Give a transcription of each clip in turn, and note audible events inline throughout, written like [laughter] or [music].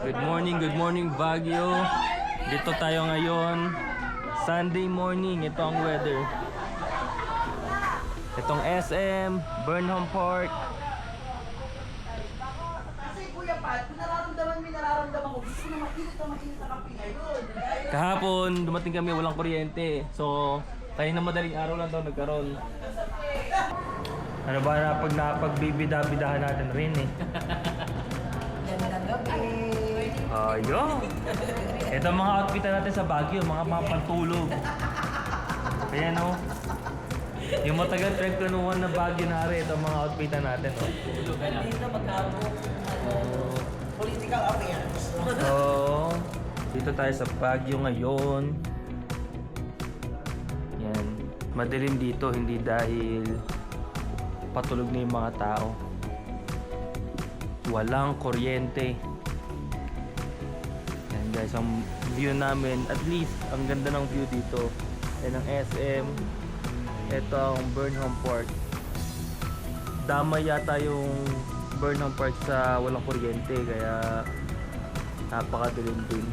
Good morning, good morning Baguio. Dito tayo ngayon. Sunday morning, ito ang weather. Itong SM, Burnham Park. Kasi Kuya Pat, kung nararamdaman mo nararamdaman ko, gusto na mainit na mainit na kape ngayon. Kahapon, dumating kami, walang kuryente. So, tayo na madaling araw lang daw nagkaroon. Ano ba na pag napagbibida-bidahan natin rin eh. [laughs] Na. Ayun. Ito ang mga outfit natin sa Baguio, mga mga pantulog. Ayan o. Yung matagal trek kanuhan na Baguio na rin, ito ang mga outfit natin. Oh. Dito magkabot. Ano, political affairs. So, dito tayo sa Baguio ngayon. Yan. Madilim dito, hindi dahil patulog na yung mga tao. Walang kuryente. Guys, ang view namin, at least, ang ganda ng view dito. Yan ang SM. Ito ang Burnham Park. Damay yata yung Burnham Park sa walang kuryente, kaya napakadilim din.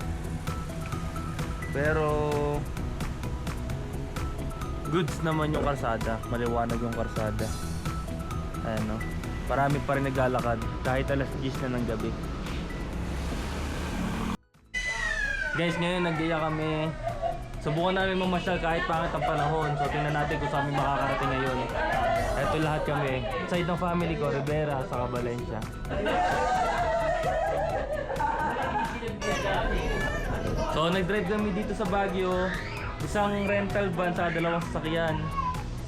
Pero goods naman yung karsada, maliwanag yung karsada. Ayan no. Marami pa rin naglalakad kahit alas 10 na ng gabi. Guys, ngayon nagdaya kami. Subukan namin mamasyal kahit pangit ang panahon. So tingnan natin kung saan makakarating ngayon. Ito lahat kami. Side ng family ko, Rivera, sa Valencia. So nag-drive kami dito sa Baguio, isang rental van sa dalawang sasakyan.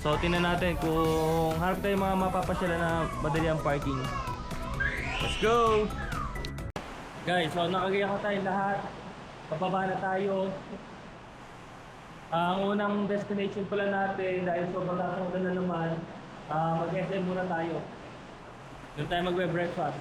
So tingnan natin kung harap tayo mga mapapasyalan na madali ang parking. Let's go! Guys, so nakagaya ka tayo lahat. Pababa na tayo. Ang unang destination pala natin dahil sobrang taas na naman, ah, mag-SM muna tayo. Doon tayo magbe-breakfast.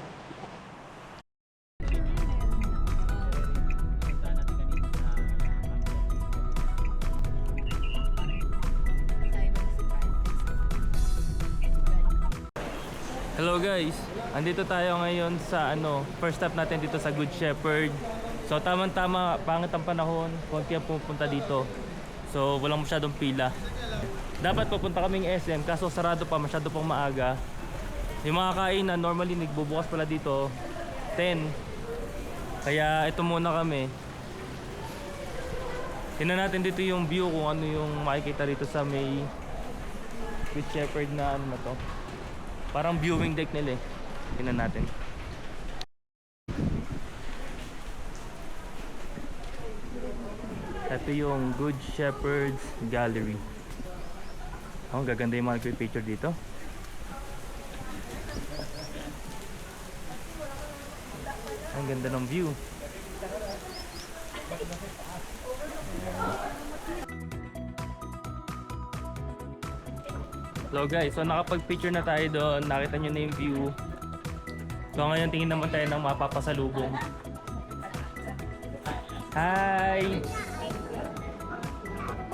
Hello guys, andito tayo ngayon sa ano, first stop natin dito sa Good Shepherd. So tamang-tama, pangit ang panahon, konti ang pupunta dito. So walang masyadong pila. Dapat pupunta kaming SM kaso sarado pa, masyado pang maaga. Yung mga kainan normally nagbubukas pala dito 10. Kaya ito muna kami. Tingnan natin dito yung view kung ano yung makikita rito sa may Good Shepherd na ano na to. Parang viewing deck nila eh. Tingnan natin. Ito yung Good Shepherd's Gallery. Oh, gaganda yung mga picture dito. Ang ganda ng view. So guys, so nakapag-picture na tayo doon. Nakita nyo na yung view. So ngayon tingin naman tayo ng mapapasalubong. Hi!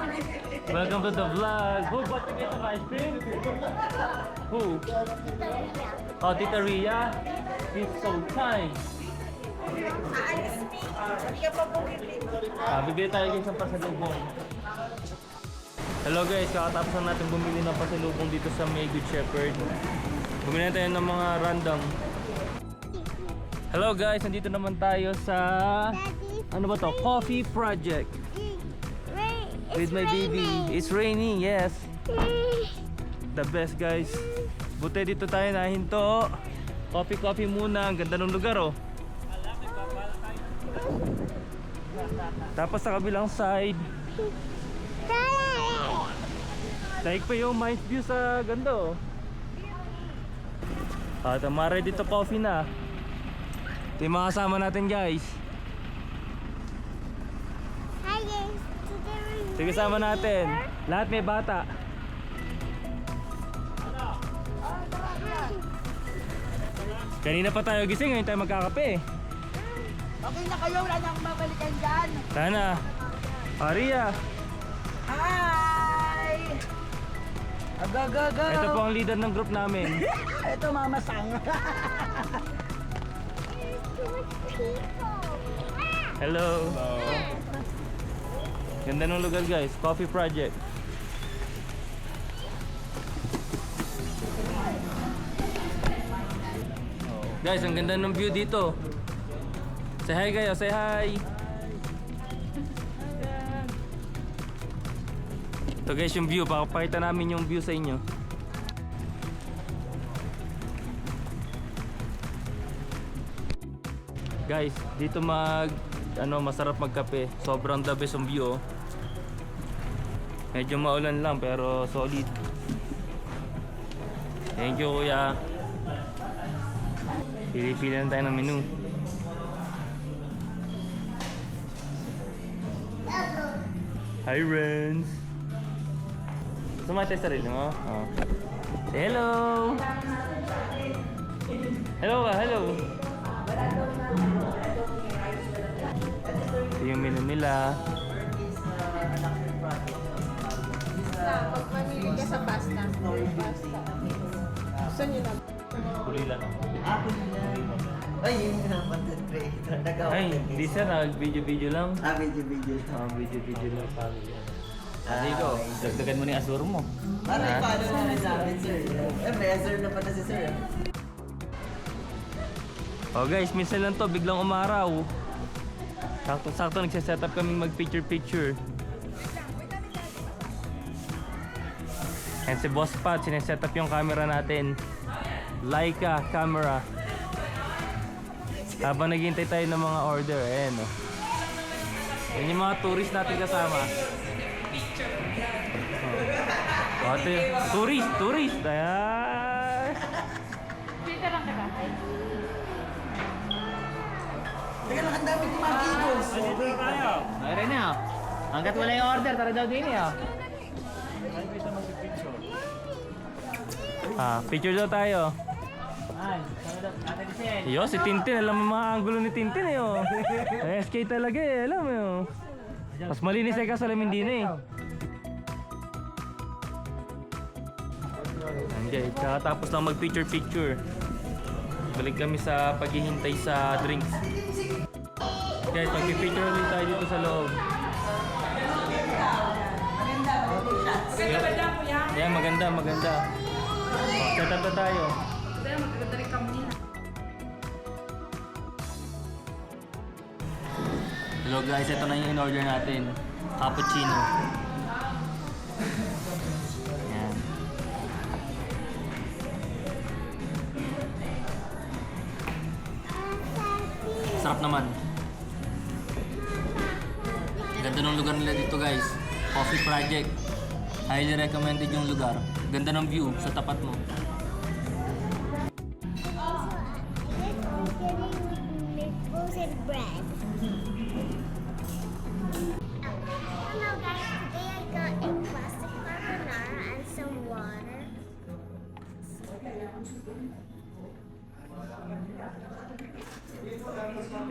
Welcome to the vlog. Who bought you some ice cream? Who? Oh, Tita Ria. It's so time. Ah, bibili tayo guys ng pasalubong. Hello guys, kakatapos na natin bumili ng pasalubong dito sa May Good Shepherd. Bumili tayo ng mga random. Hello guys, nandito naman tayo sa ano ba to? Coffee Project with my baby. It's raining, yes. [laughs] The best guys. Buti dito tayo nahinto. Coffee coffee muna. Ang ganda ng lugar oh. Tapos sa kabilang side, Daig pa yung nice view sa ganda oh. At uh, ready to coffee na. Ito yung mga kasama natin guys. Hi guys, yung kasama natin. Lahat may bata. Kanina pa tayo gising, ngayon tayo magkakape. Okay na kayo, wala na akong babalikan dyan. Sana. Aria, Hi! Go! ito po ang leader ng group namin. [laughs] Ito, Mama Sang. people. Hello. Ganda ng lugar guys. Coffee Project. Guys, ang ganda ng view dito. Say hi kayo, say hi. Ito guys yung view, pakapakita namin yung view sa inyo. Guys, dito mag ano masarap magkape. Sobrang the best ang view. oh. Medyo maulan lang pero solid. Thank you kuya. Pili-pili lang tayo ng menu. Hi Renz! Sumatay sarili mo? Say hello! Hello ka, hello! Ito yung menu nila. Nagawa Ay, hindi sir, nag-video-video lang. Ah, video-video. Ah, video-video lang. Ah, Dito, okay. dagdagan mo ni Azur mo. Para Ha? i-follow na rin namin, sir. Eh, may answer na pala si sir. ah. Oh guys, minsan lang to, biglang umaraw. Sakto-sakto nagsiset up kaming mag-picture-picture. And si Boss Pat, sineset up yung camera natin. Leica camera. Habang naghihintay tayo ng mga order, ayan oh. Yan yung mga tourist natin kasama. Oh. Oh, ito yung tourist, tourist. Ayan. Teka lang, ang dami mga keyboards. Ayun na. Hanggat wala yung order, tara daw din eh. Ah, picture daw tayo. Yo, si Tintin, alam mo mga angulo ni Tintin eh, oh. [laughs] SK talaga eh, alam mo yun. Mas malinis ay kasalamin din eh. Okay, kakatapos lang mag-picture-picture. Balik kami sa paghihintay sa drinks. Guys, mag-picture ulit tayo dito sa loob. Yan, maganda, maganda. Set up na tayo. Hello guys, ito na yung in-order natin. Cappuccino. Yan. Sarap naman. Ganda ng lugar nila dito guys. Coffee Project. Highly recommended yung lugar. Ganda ng view sa tapat mo.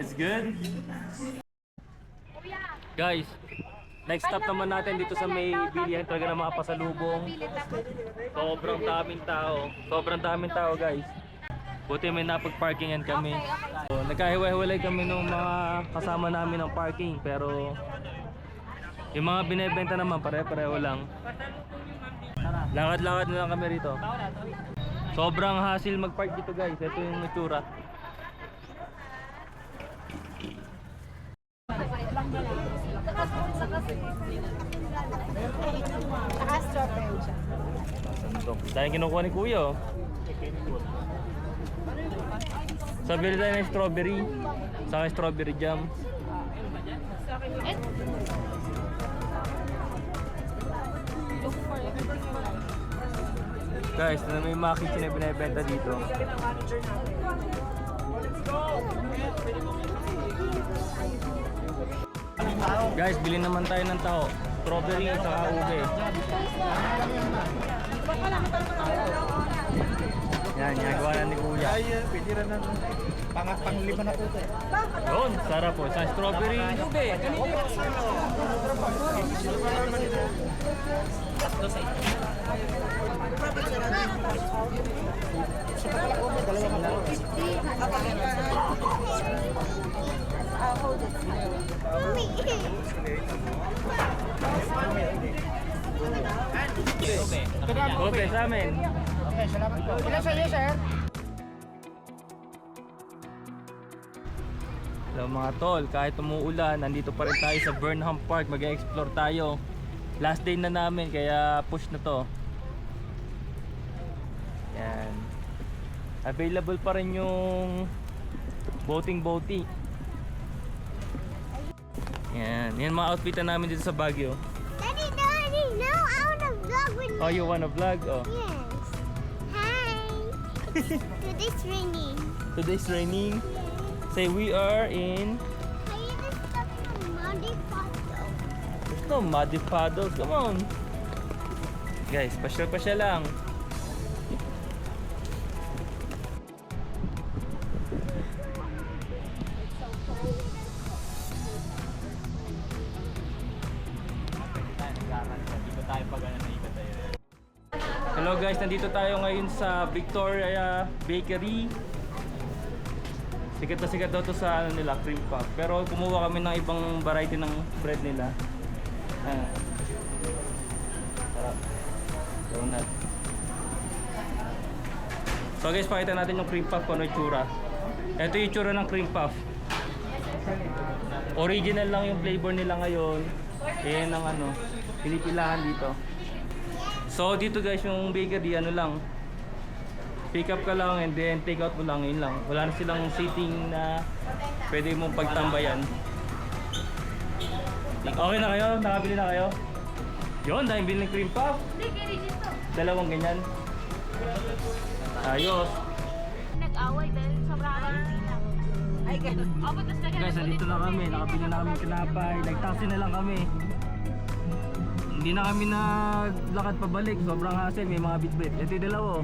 It's good? Guys, next stop naman natin dito sa may bilihan talaga ng mga pasalubong. Sobrang daming tao. Sobrang daming tao guys. Buti may napag-parkingan kami. So, nagkahiwa-hiwalay kami ng mga kasama namin ng parking pero yung mga binebenta naman pare-pareho lang. Lakad-lakad na lang kami rito. Sobrang hassle mag-park dito guys. Ito yung itsura. Saka strawberry siya. Dahil kinukuha ni Kuya. oh. Sabi tayo ng strawberry. Saka strawberry jam. Guys, na may mga kitchen na binibenta dito. Guys, bilhin naman tayo ng tao. Strawberry at saka ube. Yan, ginagawa na ni Kuya. Ay, pwede rin ng pang, pang lima na po ito eh. Yun, sarap po. Sa strawberry, ube. Hold tatlo sa ito. Okay. Okay. Okay, salamat po. Ilan sa iyo, sir? Hello mga tol, kahit umuulan, nandito pa rin tayo sa Burnham Park, mag-explore tayo. Last day na namin, kaya push na to. Yan. Available pa rin yung boating boating. Yan. Yan mga outfit na namin dito sa Baguio. Daddy, Daddy, no, I want to vlog with you. Oh, you wanna vlog? Oh. Yes. Hi. [laughs] Today's raining. Today's raining. Say we are in Ito, muddy paddles. Come on. Guys, pasyal-pasyal lang. Hello guys, nandito tayo ngayon sa Victoria Bakery. Sikat na sikat daw to sa ano nila, cream puff. Pero kumuha kami ng ibang variety ng bread nila. Ah. Donut. So guys, pakita natin yung cream puff kung ano yung tsura. Ito yung tsura ng cream puff. Original lang yung flavor nila ngayon. Yan ang ano, pinipilahan dito. So dito guys, yung bakery ano lang, pick up ka lang and then take out mo lang, yun lang. Wala na silang seating na pwede mong pagtambayan. Okay na kayo? Nakabili na kayo? Yun, dahil bilhin ng cream puff. Dalawang ganyan. Ayos. Nag-away dahil sobrang alam Ay, ganun. Ako, tapos nag Guys, nandito na kami. Nakabili na kami ng tinapay. Nag-taxi na lang kami. Hindi na kami naglakad pabalik. Sobrang hassle. May mga bitbit. Ito yung dalawa. oh.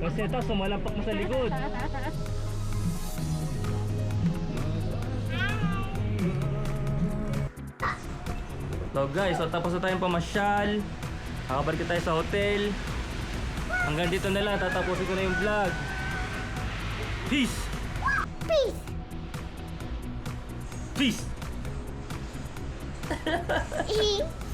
Kasi ito, sumalampak mo sa likod. [laughs] So guys, so tapos na tayong pamasyal. Kakabalik na tayo sa hotel. Hanggang dito na lang. Tatapusin ko na yung vlog. Peace! Peace. Peace! Peace. [laughs]